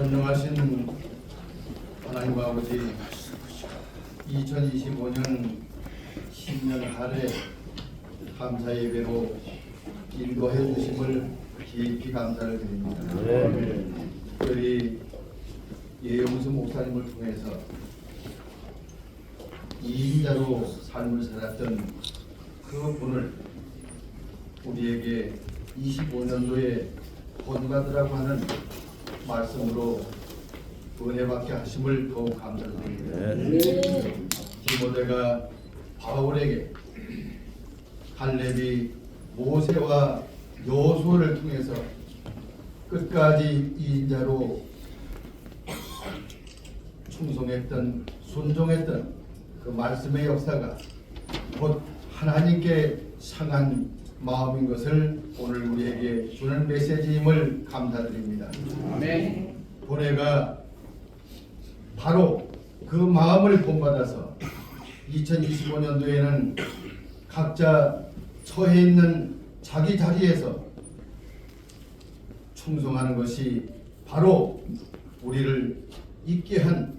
전능하신 하나님 아버지 2025년 신년 할애 감사 예배로 인도해 주심을 깊이 감사를 드립니다. 특별히 예영수 목사님을 통해서 이인자로 삶을 살았던 그 분을 우리에게 25년도에 본받으라고 하는 말씀으로 은혜받게 하심을 더욱 감사드립니다. 디모데가 바울에게 갈렙이 모세와 여호수아를 통해서 끝까지 이인자로 충성했던 순종했던 그 말씀의 역사가 곧 하나님께 상한 마음인 것을 오늘 우리에게 주는 메시지임을 감사드립니다. 아멘. 본회가 바로 그 마음을 본받아서 2025년도에는 각자 처해 있는 자기 자리에서 충성하는 것이 바로 우리를 있게 한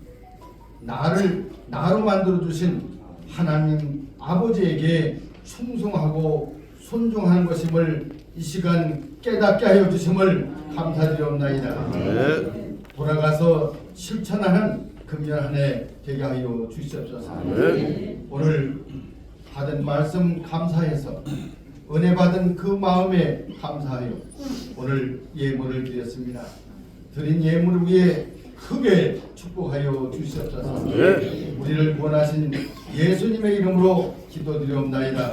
나를 나로 만들어 주신 하나님 아버지에게 충성하고 순종하는 것임을 이 시간 깨닫게 하여 주심을 감사드리옵나이다. 돌아가서 실천하는 금년 한 해 되게 하여 주시옵소서. 오늘 받은 말씀 감사해서 은혜 받은 그 마음에 감사하여 오늘 예물을 드렸습니다. 드린 예물을 위해 크게 축복하여 주시옵소서. 우리를 구원하신 예수님의 이름으로 기도드리옵나이다.